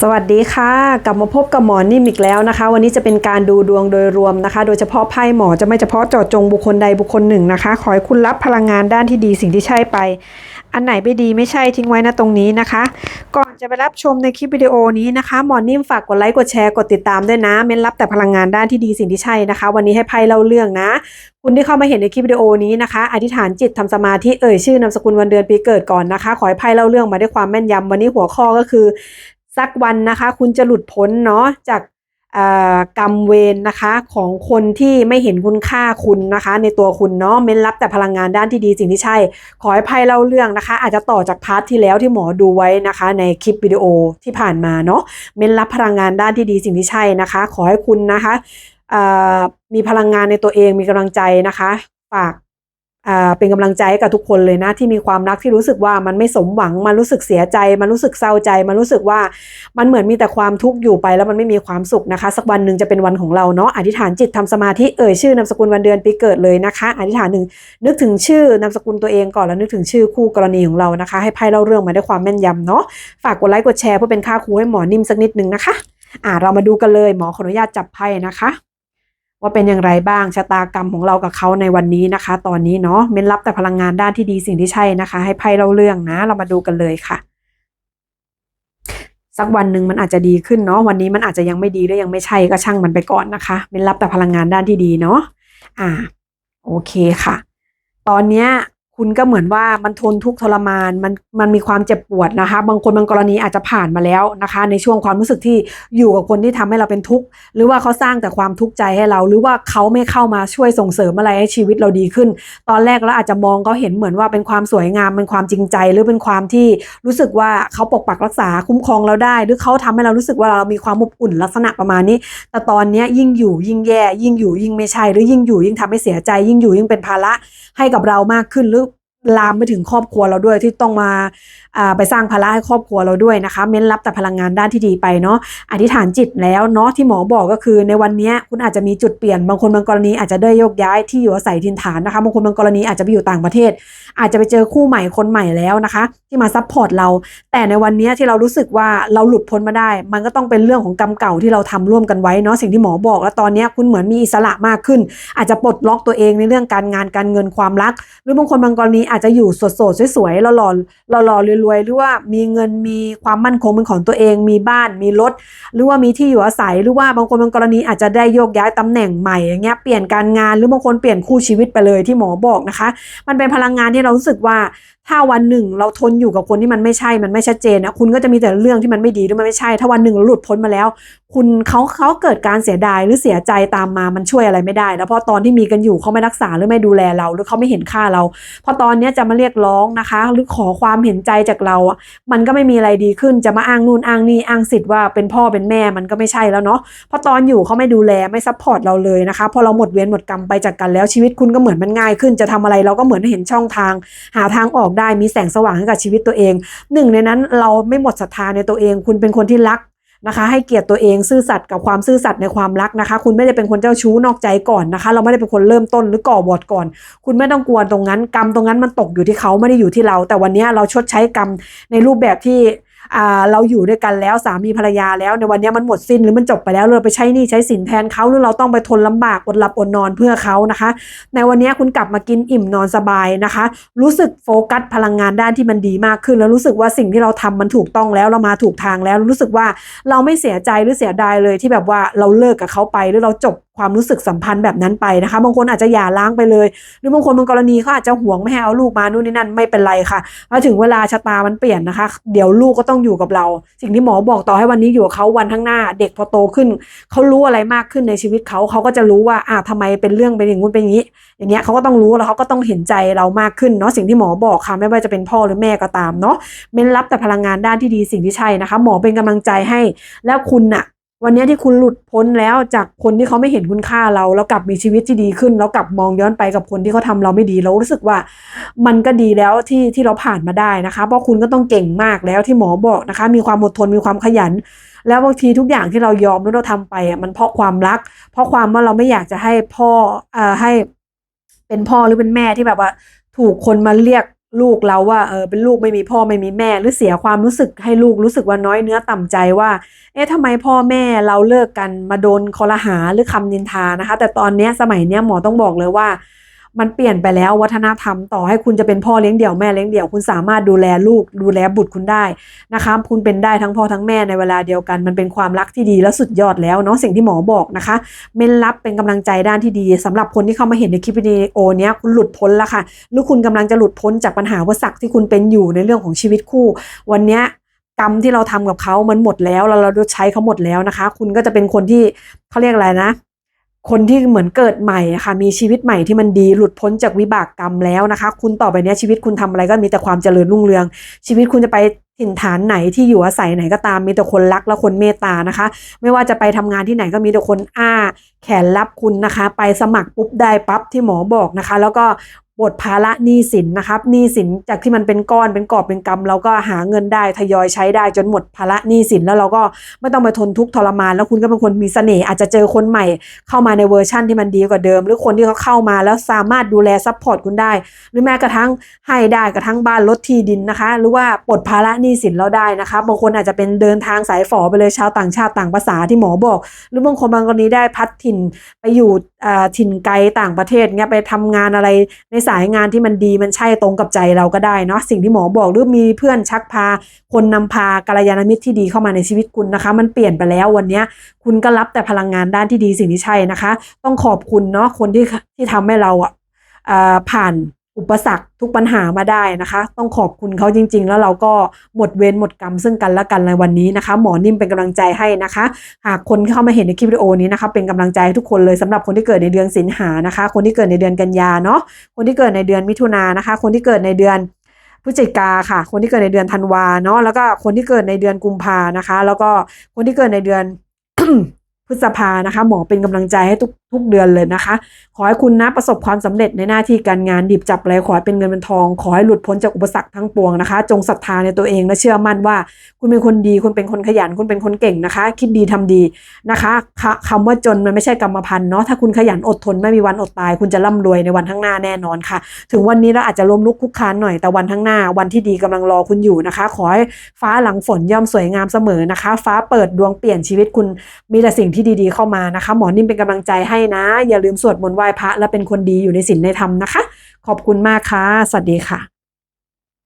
สวัสดีค่ะ กลับมาพบกับหมอนิ่มอีกแล้วนะคะ วันนี้จะเป็นการดูดวงโดยรวมนะคะ โดยเฉพาะไพ่หมอจะไม่เฉพาะเจาะจงบุคคลใดบุคคลหนึ่งนะคะขอให้คุณรับพลังงานด้านที่ดีสิ่งที่ใช่ไป อันไหนไม่ดีไม่ใช่ทิ้งไว้นะตรงนี้นะคะ ก่อนจะไปรับชมในคลิปวิดีโอนี้นะคะหมอนิ่มฝากกดไลค์กดแชร์กดติดตามด้วยนะ เม้นรับแต่พลังงานด้านที่ดีสิ่งที่ใช่นะคะ วันนี้ให้ไพ่เล่าเรื่องนะคุณที่เข้ามาเห็นในคลิปวิดีโอนี้นะคะ อธิษฐานจิตทำสมาธิเอ่ยชื่อนามสกุลวันเดือนปีเกิดก่อนนะคะ ขอให้ไพ่เล่าเรื่องมาด้วยความแม่นยำวันนี้หัวข้อก็คือ สักวันนะคะ คุณจะหลุดพ้นเนาะจากกรรมเวรนะคะของคนที่ไม่เห็นคุณค่าคุณนะคะ ในตัวคุณเนาะเม้นรับแต่พลังงานด้านที่ดีสิ่งที่ใช่ ขอให้ไพ่เล่าเรื่องนะคะ อาจจะต่อจากพาร์ทที่แล้วที่หมอดูไว้นะคะ ในคลิปวิดีโอที่ผ่านมาเนาะเม้นรับพลังงานด้านที่ดีสิ่งที่ใช่นะคะ ขอให้คุณนะคะมีพลังงานในตัวเองมีกำลังใจนะคะฝาก เป็นกำลังใจให้กับทุกคนเลยนะที่มีความรักที่รู้สึกว่ามันไม่สมหวัง มันรู้สึกเสียใจ มันรู้สึกเศร้าใจ มันรู้สึกว่ามันเหมือนมีแต่ความทุกข์อยู่ไปแล้วมันไม่มีความสุขนะคะ สักวันหนึ่งจะเป็นวันของเราเนาะอธิษฐานจิตทำสมาธิเอ่ยชื่อนามสกุลวันเดือนปีเกิดเลยนะคะอธิษฐานหนึ่งนึกถึงชื่อนามสกุลตัวเองก่อนแล้วนึกถึงชื่อคู่กรณีของเรานะคะ ให้ไพ่เล่าเรื่องมาด้วยความแม่นยำเนาะฝากกดไลค์กดแชร์เพื่อเป็นค่าครูให้หมอนิ่มสักนิดนึงนะคะ อ่าเรามาดูกันเลยหมอขออนุญาตจับไพ่นะคะ ว่าเป็นอย่างไรบ้างชะตากรรมของเรากับเขาในวันนี้นะคะ ตอนนี้เนาะเม้นรับแต่พลังงานด้านที่ดีสิ่งที่ใช่นะคะ ให้ไพ่เล่าเรื่องนะ เรามาดูกันเลยค่ะ สักวันหนึ่งมันอาจจะดีขึ้นเนาะวันนี้มันอาจจะยังไม่ดีและยังไม่ใช่ก็ช่างมันไปก่อนนะคะเม้นรับแต่พลังงานด้านที่ดีเนาะอ่า โอเคค่ะ ตอนเนี้ย คุณก็เหมือนว่ามันทนทุกข์ทรมานมันมันมีความเจ็บปวดนะคะ บางคนบางกรณีอาจจะผ่านมาแล้วนะคะ ในช่วงความรู้สึกที่อยู่กับคนที่ทำให้เราเป็นทุกข์หรือว่าเขาสร้างแต่ความทุกข์ใจให้เรา หรือว่าเขาไม่เข้ามาช่วยส่งเสริมอะไรให้ชีวิตเราดีขึ้น ตอนแรกเราอาจจะมองเขาเห็นเหมือนว่าเป็นความสวยงามเป็นความจริงใจ หรือเป็นความที่รู้สึกว่าเขาปกปักรักษาคุ้มครองเราได้ หรือเขาทำให้เรารู้สึกว่าเรามีความอบอุ่นลักษณะประมาณนี้ แต่ตอนนี้ยิ่งอยู่ยิ่งแย่ ยิ่งอยู่ยิ่งไม่ใช่หรือยิ่งอยู่ยิ่งทำให้เสียใจ ยิ่งอยู่ยิ่งเป็นภาระให้กับเรามากขึ้นหรือ ลามไปถึงครอบครัวเราด้วยที่ต้องมาไปสร้างภาระให้ครอบครัวเราด้วยนะคะ เม้นรับแต่พลังงานด้านที่ดีไปเนาะอธิษฐานจิตแล้วเนาะที่หมอบอกก็คือในวันนี้คุณอาจจะมีจุดเปลี่ยนบางคนบางกรณีอาจจะได้โยกย้ายที่อยู่อาศัยถิ่นฐานนะคะบางคนบางกรณีอาจจะไปอยู่ต่างประเทศ อาจจะไปเจอคู่ใหม่คนใหม่แล้วนะคะ ที่มาซัพพอร์ตเรา แต่ในวันนี้ที่เรารู้สึกว่าเราหลุดพ้นมาได้ มันก็ต้องเป็นเรื่องของกรรมเก่าที่เราทำร่วมกันไว้เนาะสิ่งที่หมอบอก แล้วตอนนี้คุณเหมือนมีอิสระมากขึ้น อาจจะปลดล็อกตัวเองในเรื่องการงานการเงินความรัก หรือบางคนบางกรณีอาจจะอยู่สดๆสวยๆหล่อๆหล่อๆรวยๆหรือว่ามีเงินมีความมั่นคงเป็นของตัวเอง มีบ้านมีรถ หรือว่ามีที่อยู่อาศัยหรือว่าบางคนบางกรณีอาจจะได้โยกย้ายตำแหน่งใหม่อย่างเงี้ยเปลี่ยนการงานหรือบางคนเปลี่ยนคู่ชีวิตไปเลยที่หมอบอกนะคะ มันเป็นพลังงานที่เรารู้สึกว่าถ้าวันหนึ่งเราทนอยู่กับคนที่มันไม่ใช่มันไม่ชัดเจนนะคุณก็จะมีแต่เรื่องที่มันไม่ดีหรือมันไม่ใช่ ถ้าวันหนึ่งหลุดพ้นมาแล้ว คุณเขาเขาเกิดการเสียดายหรือเสียใจตามมามันช่วยอะไรไม่ได้ แล้วเพราะตอนที่มีกันอยู่เขาไม่รักษาหรือไม่ดูแลเรา หรือเขาไม่เห็นค่าเราพอตอนนี้จะมาเรียกร้องนะคะ หรือขอความเห็นใจจากเราอะมันก็ไม่มีอะไรดีขึ้นจะมาอ้างนู่นอ้างนี่อ้างสิทธิ์ว่าเป็นพ่อเป็นแม่มันก็ไม่ใช่แล้วเนาะเพราะตอนอยู่เขาไม่ดูแลไม่ซัพพอร์ตเราเลยนะคะพอเราหมดเวรหมดกรรมไปจากกันแล้วชีวิตคุณก็เหมือนมันง่ายขึ้นจะทำอะไรเราก็เหมือนเห็นช่องทาง หาทางออกได้มีแสงสว่างให้กับชีวิตตัวเอง หนึ่งในนั้นเราไม่หมดศรัทธาในตัวเอง คุณเป็นคนที่รักนะคะให้เกียรติตัวเองซื่อสัตย์กับความซื่อสัตย์ในความรักนะคะ คุณไม่ได้เป็นคนเจ้าชู้นอกใจก่อนนะคะ เราไม่ได้เป็นคนเริ่มต้นหรือก่อบอดก่อน คุณไม่ต้องกลัวตรงนั้น กรรมตรงนั้นมันตกอยู่ที่เขาไม่ได้อยู่ที่เรา แต่วันนี้เราชดใช้กรรมในรูปแบบที่ เราอยู่ด้วยกันแล้วสามีภรรยาแล้วในวันนี้มันหมดสิ้นหรือมันจบไปแล้วเราไปใช้หนี้ใช้สินแทนเขาหรือเราต้องไปทนลำบากอดหลับอดนอนเพื่อเขานะคะ ในวันนี้คุณกลับมากินอิ่มนอนสบายนะคะ รู้สึกโฟกัสพลังงานด้านที่มันดีมากขึ้น แล้วรู้สึกว่าสิ่งที่เราทำมันถูกต้องแล้วเรามาถูกทางแล้วรู้สึกว่าเราไม่เสียใจหรือเสียดายเลยที่แบบว่าเราเลิกกับเขาไปหรือเราจบความรู้สึกสัมพันธ์แบบนั้นไปนะคะ บางคนอาจจะหย่าร้างไปเลย หรือบางคนบางกรณีเขาอาจจะห่วงไม่ให้เอาลูกมานู่นนี่นั่นไม่เป็นไรค่ะพอถึงเวลาชะตามันเปลี่ยนนะคะ เดี๋ยวลูกก็ต้องอยู่กับเรา สิ่งที่หมอบอกต่อให้วันนี้อยู่กับเขาวันข้างหน้า เด็กพอโตขึ้นเขารู้อะไรมากขึ้นในชีวิตเขาเขาก็จะรู้ว่าอ่าทำไมเป็นเรื่องเป็นอย่างงู้นเป็นอย่างนี้ อย่างเงี้ยเขาก็ต้องรู้แล้วเขาก็ต้องเห็นใจเรามากขึ้นเนาะสิ่งที่หมอบอกค่ะไม่ว่าจะเป็นพ่อหรือแม่ก็ตามเนาะเม้นรับแต่พลังงานด้านที่ดีสิ่งที่ใช่นะคะ หมอเป็นกำลังใจให้ แล้วคุณน่ะ วันนี้ที่คุณหลุดพ้นแล้วจากคนที่เขาไม่เห็นคุณค่าเรา แล้วกลับมีชีวิตที่ดีขึ้น แล้วกลับมองย้อนไปกับคนที่เขาทำเราไม่ดีเรารู้สึกว่ามันก็ดีแล้วที่ที่เราผ่านมาได้นะคะ เพราะคุณก็ต้องเก่งมากแล้วที่หมอบอกนะคะ มีความอดทนมีความขยัน แล้วบางทีทุกอย่างที่เรายอมหรือเราทำไปอะมันเพราะความรัก เพราะความว่าเราไม่อยากจะให้พ่อเอ่อให้เป็นพ่อหรือเป็นแม่ที่แบบว่า ถูกคนมาเรียก ลูกเราว่าเออเป็นลูกไม่มีพ่อไม่มีแม่ หรือเสียความรู้สึกให้ลูกรู้สึกว่าน้อยเนื้อต่ำใจว่า เอ๊ะทำไมพ่อแม่เราเลิกกันมาโดนคอรหาหรือคำนินทานะคะ แต่ตอนนี้สมัยเนี้ยหมอต้องบอกเลยว่า มันเปลี่ยนไปแล้ววัฒนธรรมต่อให้คุณจะเป็นพ่อเลี้ยงเดี่ยวแม่เลี้ยงเดี่ยวคุณสามารถดูแลลูกดูแลบุตรคุณได้นะคะคุณเป็นได้ทั้งพ่อทั้งแม่ในเวลาเดียวกัน มันเป็นความรักที่ดีและสุดยอดแล้วเนาะสิ่งที่หมอบอกนะคะเมนรับเป็นกำลังใจด้านที่ดีสำหรับคนที่เข้ามาเห็นในคลิปวิดีโอเนี้ยคุณหลุดพ้นแล้วค่ะหรือคุณกำลังจะหลุดพ้นจากปัญหาอุปสรรที่คุณเป็นอยู่ในเรื่องของชีวิตคู่ วันนี้กรรมที่เราทำกับเขามันหมดแล้วเราเราใช้เขาหมดแล้วนะคะ คุณก็จะเป็นคนที่เขาเรียกอะไรนะ คนที่เหมือนเกิดใหม่ะค่ะมีชีวิตใหม่ที่มันดีหลุดพ้นจากวิบากกรรมแล้วนะคะ คุณต่อไปเนี้ยชีวิตคุณทำอะไรก็มีแต่ความเจริญรุ่งเรือง ชีวิตคุณจะไปถิ่นฐานไหนที่อยู่อาศัยไหนก็ตามมีแต่คนรักและคนเมตตานะคะ ไม่ว่าจะไปทำงานที่ไหนก็มีแต่คนอ้า แขนรับคุณนะคะ ไปสมัครปุ๊บได้ปั๊บที่หมอบอกนะคะ แล้วก็ บทภาระหนี้สินนะครับหนี้สินจากที่มันเป็นก้อนเป็นกอบเป็นกำเราก็หาเงินได้ทยอยใช้ได้จนหมดภาระหนี้สินแล้วเราก็ไม่ต้องไปทนทุกข์ทรมาน แล้วคุณก็เป็นคนมีเสน่ห์อาจจะเจอคนใหม่ เข้ามาในเวอร์ชั่นที่มันดีกว่าเดิม หรือคนที่เขาเข้ามาแล้วสามารถดูแลซัพพอร์ตคุณได้ หรือแม้กระทั่งให้ได้กระทั่งบ้านรถที่ดินนะคะ หรือว่าปลดภาระหนี้สินเราได้นะคะบางคนอาจจะเป็นเดินทางสายฝอไปเลยชาวต่างชาติต่างภาษาที่หมอบอก หรือบางคนบางกรณีได้พัดถิ่นไปอยู่อ่าถิ่นไกลต่างประเทศเงี้ยไปทำงานอะไรในสายงานที่มันดีมันใช่ตรงกับใจเราก็ได้เนาะสิ่งที่หมอบอกหรือมีเพื่อนชักพา คนนำพากัลยาณมิตรที่ดีเข้ามาในชีวิตคุณนะคะ มันเปลี่ยนไปแล้ววันนี้คุณก็รับแต่พลังงานด้านที่ดีสิ่งที่ใช่นะคะ ต้องขอบคุณเนาะคนที่ที่ทำให้เราอะผ่าน อุปสรรคทุกปัญหามาได้นะคะ ต้องขอบคุณเขาจริง ๆ แล้วเราก็หมดเวรหมดกรรมซึ่งกันและกันในวันนี้นะคะ หมอนิ่มเป็นกำลังใจให้นะคะ หากคนเข้ามาเห็นในคลิปวิดีโอนี้นะคะ เป็นกำลังใจให้ทุกคนเลยสำหรับคนที่เกิดในเดือนสิงหานะคะ คนที่เกิดในเดือนกันยาเนาะคนที่เกิดในเดือนมิถุนานนะคะ คนที่เกิดในเดือนพฤศจิกาค่ะ คนที่เกิดในเดือนธันวาเนาะแล้วก็คนที่เกิดในเดือนกุมภานะคะ แล้วก็คนที่เกิดในเดือนพฤษภานะคะ หมอเป็นกำลังใจให้ทุก ทุกเดือนเลยนะคะ ขอให้คุณนะประสบความสำเร็จในหน้าที่การงานดิบจับอะไรขอให้เป็นเงินเป็นทอง ขอให้หลุดพ้นจากอุปสรรคทั้งปวงนะคะ จงศรัทธาในตัวเองและเชื่อมั่นว่า คุณเป็นคนดี คุณเป็นคนขยัน คุณเป็นคนเก่งนะคะ คิดดีทำดีนะคะคคำว่าจนมันไม่ใช่กรรมพันธุ์เนาะ ถ้าคุณขยันอดทนไม่มีวันอดตาย คุณจะร่ำรวยในวันข้างหน้าแน่นอนค่ะ ถึงวันนี้เราอาจจะล้มลุกคุกคานหน่อย แต่วันข้างหน้าวันที่ดีกำลังรอคุณอยู่นะคะ ขอให้ฟ้าหลังฝนย่อมสวยงามเสมอนะคะ ฟ้าเปิดดวงเปลี่ยนชีวิตคุณมีแต่สิ่งที่ดีๆเข้ามานะคะ หมอนิ่มเป็นกำลังใจให้นะ อย่าลืมสวดมนต์ไหว้พระและเป็นคนดีอยู่ในศีลในธรรมนะคะ ขอบคุณมากค่ะ สวัสดีค่ะ